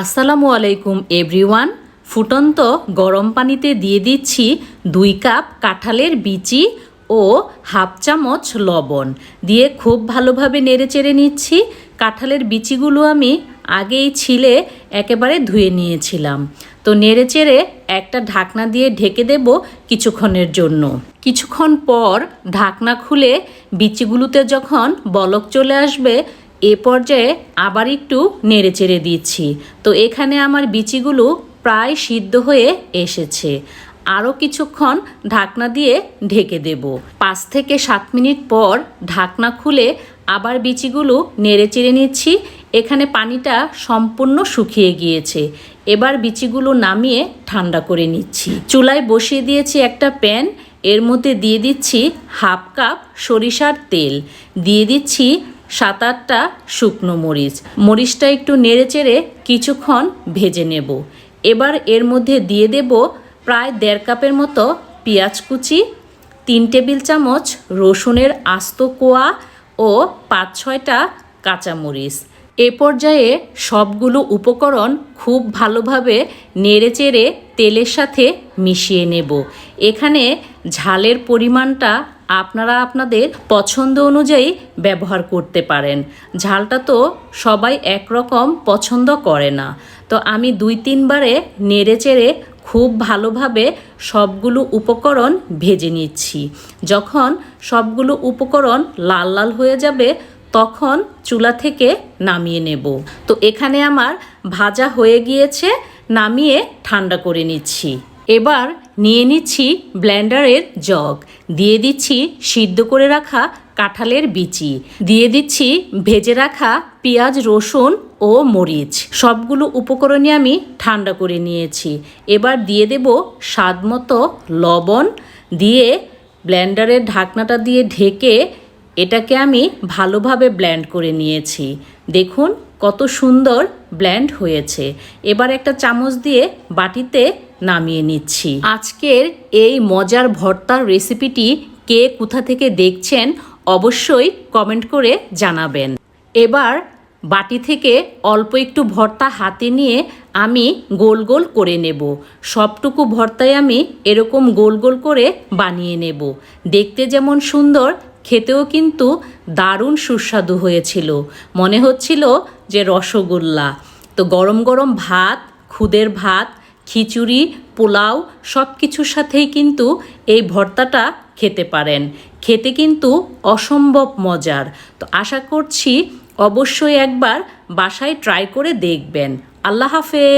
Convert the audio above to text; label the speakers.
Speaker 1: আসসালামু আলাইকুম, এভরিওয়ান। ফুটন্ত গরম পানিতে দিয়ে দিচ্ছি দুই কাপ কাঁঠালের বিচি ও হাফ চামচ লবণ। দিয়ে খুব ভালোভাবে নেড়ে নেড়েচেড়ে নিচ্ছি। কাঁঠালের বিচিগুলো আমি আগেই ছিলে একেবারে ধুয়ে নিয়েছিলাম। তো নেড়েচেড়ে একটা ঢাকনা দিয়ে ঢেকে দেব কিছুক্ষণের জন্য। কিছুক্ষণ পর ঢাকনা খুলে বিচিগুলোতে যখন বলক চলে আসবে এ পর্যায়ে আবার একটু নেড়ে চেড়ে দিচ্ছি। তো এখানে আমার বিচিগুলো প্রায় সিদ্ধ হয়ে এসেছে। আরও কিছুক্ষণ ঢাকনা দিয়ে ঢেকে দেব। পাঁচ থেকে সাত মিনিট পর ঢাকনা খুলে আবার বিচিগুলো নেড়ে চেড়ে নিচ্ছি। এখানে পানিটা সম্পূর্ণ শুকিয়ে গিয়েছে। এবার বিচিগুলো নামিয়ে ঠান্ডা করে নিচ্ছি। চুলায় বসিয়ে দিয়েছি একটা প্যান। এর মধ্যে দিয়ে দিচ্ছি হাফ কাপ সরিষার তেল। দিয়ে দিচ্ছি সাত আটটা শুকনো মরিচ। মরিচটা একটু নেড়েচেড়ে কিছুক্ষণ ভেজে নেব। এবার এর মধ্যে দিয়ে দেব প্রায় দেড় কাপের মতো পেঁয়াজ কুচি, তিন টেবিল চামচ রসুনের আস্ত কোয়া ও পাঁচ ছয়টা কাঁচামরিচ এ পর্যায়ে সবগুলো উপকরণ খুব ভালোভাবে নেড়েচেড়ে তেলের সাথে মিশিয়ে নেব। এখানে ঝালের পরিমাণটা আপনারা আপনাদের পছন্দ অনুযায়ী ব্যবহার করতে পারেন। ঝালটা তো সবাই একরকম পছন্দ করে না। তো আমি দুই তিনবারে নেড়ে চেড়ে খুব ভালোভাবে সবগুলো উপকরণ ভেজে নিচ্ছি। যখন সবগুলো উপকরণ লাল লাল হয়ে যাবে, তখন চুলা থেকে নামিয়ে নেব। তো এখানে আমার ভাজা হয়ে গিয়েছে, নামিয়ে ঠান্ডা করে নিচ্ছি। এবার নিয়ে নিচ্ছি ব্ল্যান্ডারের জগ। দিয়ে দিচ্ছি সিদ্ধ করে রাখা কাঁঠালের বিচি। দিয়ে দিচ্ছি ভেজে রাখা পেঁয়াজ, রসুন ও মরিচ। সবগুলো উপকরণই আমি ঠান্ডা করে নিয়েছি। এবার দিয়ে দেব স্বাদ মতো লবণ। দিয়ে ব্ল্যান্ডারের ঢাকনাটা দিয়ে ঢেকে এটাকে আমি ভালোভাবে ব্ল্যান্ড করে নিয়েছি। দেখুন কত সুন্দর ব্ল্যান্ড হয়েছে। এবার একটা চামচ দিয়ে বাটিতে নামিয়ে নিচ্ছি। আজকের এই মজার ভর্তার রেসিপিটি কে কোথা থেকে দেখছেন অবশ্যই কমেন্ট করে জানাবেন। এবার বাটি থেকে অল্প একটু ভর্তা হাতে নিয়ে আমি গোল গোল করে নেব। সবটুকু ভর্তায় আমি এরকম গোল গোল করে বানিয়ে নেব। দেখতে যেমন সুন্দর, খেতেও কিন্তু দারুণ সুস্বাদু হয়েছিল। মনে হচ্ছিল যে রসগোল্লা। তো গরম গরম ভাত, খুদের ভাত, খিচুড়ি, পোলাও সব কিছুর সাথেই কিন্তু এই ভর্তাটা খেতে পারেন। খেতে কিন্তু অসম্ভব মজার। তো আশা করছি অবশ্যই একবার বাসায় ট্রাই করে দেখবেন। আল্লাহ হাফেজ।